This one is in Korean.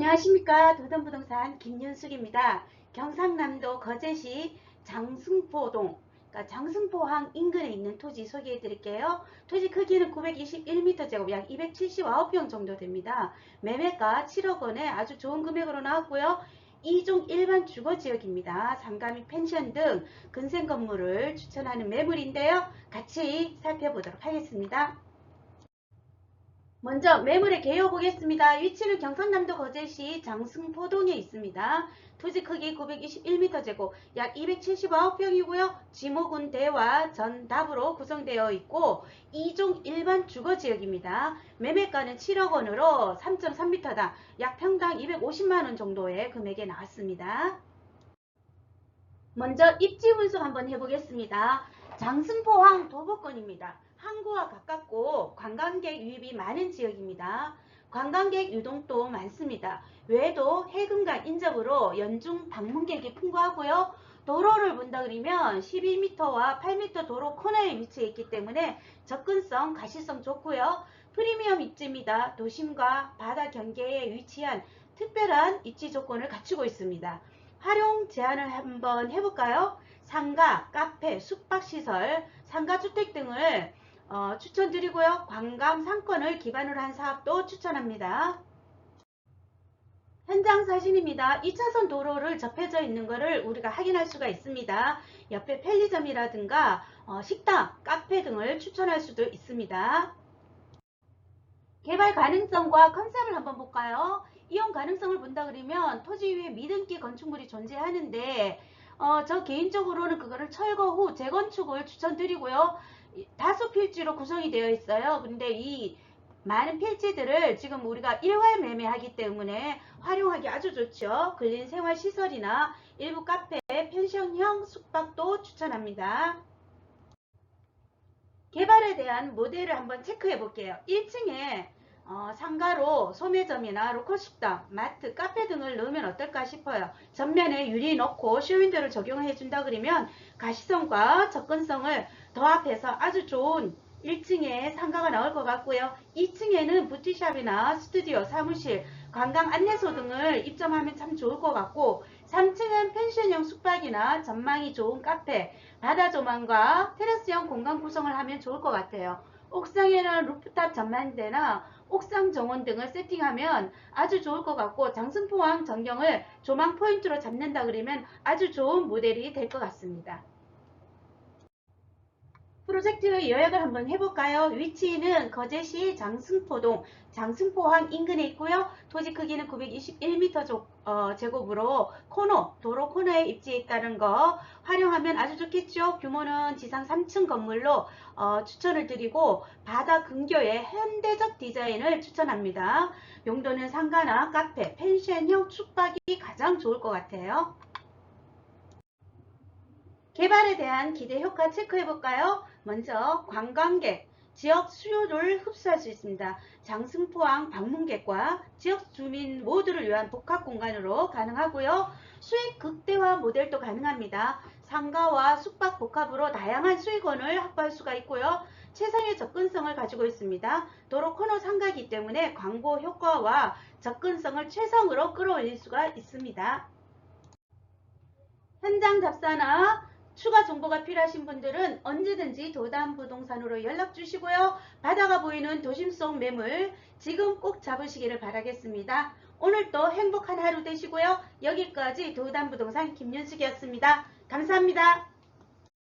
안녕하십니까 도전부동산 김윤숙입니다. 경상남도 거제시 장승포동 그러니까 장승포항 인근에 있는 토지 소개해 드릴게요. 토지 크기는 921m 제곱 약 279평 정도 됩니다. 매매가 7억 원에 아주 좋은 금액으로 나왔고요. 2종 일반 주거지역입니다. 상가 및 펜션 등 근생 건물을 추천하는 매물인데요. 같이 살펴보도록 하겠습니다. 먼저 매물의 개요 보겠습니다. 위치는 경상남도 거제시 장승포동에 있습니다. 토지 크기 921m 제곱 약 279평이고요. 지목은 대와 전답으로 구성되어 있고 2종 일반 주거지역입니다. 매매가는 7억 원으로 3.3m당 약 평당 250만원 정도의 금액에 나왔습니다. 먼저 입지 분석 한번 해보겠습니다. 장승포항 도보권입니다. 항구와 가깝고 관광객 유입이 많은 지역입니다. 관광객 유동도 많습니다. 외에도 해금강 인접으로 연중 방문객이 풍부하고요. 도로를 본다 그러면 12m와 8m 도로 코너에 위치해 있기 때문에 접근성, 가시성 좋고요. 프리미엄 입지입니다. 도심과 바다 경계에 위치한 특별한 입지 조건을 갖추고 있습니다. 활용 제한을 한번 해볼까요? 상가, 카페, 숙박시설, 상가주택 등을 어, 추천드리고요. 관광 상권을 기반으로 한 사업도 추천합니다. 현장 사진입니다. 2차선 도로를 접해져 있는 것을 우리가 확인할 수가 있습니다. 옆에 편의점이라든가 어, 식당, 카페 등을 추천할 수도 있습니다. 개발 가능성과 컨셉을 한번 볼까요? 이용 가능성을 본다 그러면 토지 위에 미등기 건축물이 존재하는데 어, 저 개인적으로는 그거를 철거 후 재건축을 추천드리고요. 다수 필지로 구성이 되어 있어요. 근데 이 많은 필지들을 지금 우리가 일괄 매매하기 때문에 활용하기 아주 좋죠. 근린 생활시설이나 일부 카페, 펜션형 숙박도 추천합니다. 개발에 대한 모델을 한번 체크해 볼게요. 1층에 어, 상가로 소매점이나 로컬 식당, 마트, 카페 등을 넣으면 어떨까 싶어요. 전면에 유리 넣고 쇼윈도를 적용해 준다 그러면 가시성과 접근성을 더합해서 아주 좋은 1층에 상가가 나올 것 같고요. 2층에는 부티샵이나 스튜디오, 사무실, 관광 안내소 등을 입점하면 참 좋을 것 같고 3층은 펜션형 숙박이나 전망이 좋은 카페, 바다 조망과 테라스형 공간 구성을 하면 좋을 것 같아요. 옥상에는 루프탑 전망대나 옥상 정원 등을 세팅하면 아주 좋을 것 같고 장승포항 전경을 조망 포인트로 잡는다 그러면 아주 좋은 모델이 될 것 같습니다. 프로젝트 요약을 한번 해볼까요? 위치는 거제시 장승포동 장승포항 인근에 있고요. 토지 크기는 921m 어, 제곱으로 코너, 도로 코너에 입지해 있다는 거 활용하면 아주 좋겠죠. 규모는 지상 3층 건물로 어, 추천을 드리고 바다 근교의 현대적 디자인을 추천합니다. 용도는 상가나 카페, 펜션형 숙박이 가장 좋을 것 같아요. 개발에 대한 기대 효과 체크해 볼까요? 먼저 관광객, 지역 수요를 흡수할 수 있습니다. 장승포항 방문객과 지역 주민 모두를 위한 복합 공간으로 가능하고요. 수익 극대화 모델도 가능합니다. 상가와 숙박 복합으로 다양한 수익원을 확보할 수가 있고요. 최상의 접근성을 가지고 있습니다. 도로 코너 상가이기 때문에 광고 효과와 접근성을 최상으로 끌어올릴 수가 있습니다. 현장 답사나 추가 정보가 필요하신 분들은 언제든지 도담부동산으로 연락 주시고요. 바다가 보이는 도심 속 매물 지금 꼭 잡으시기를 바라겠습니다. 오늘도 행복한 하루 되시고요. 여기까지 도담부동산 김윤숙이었습니다. 감사합니다.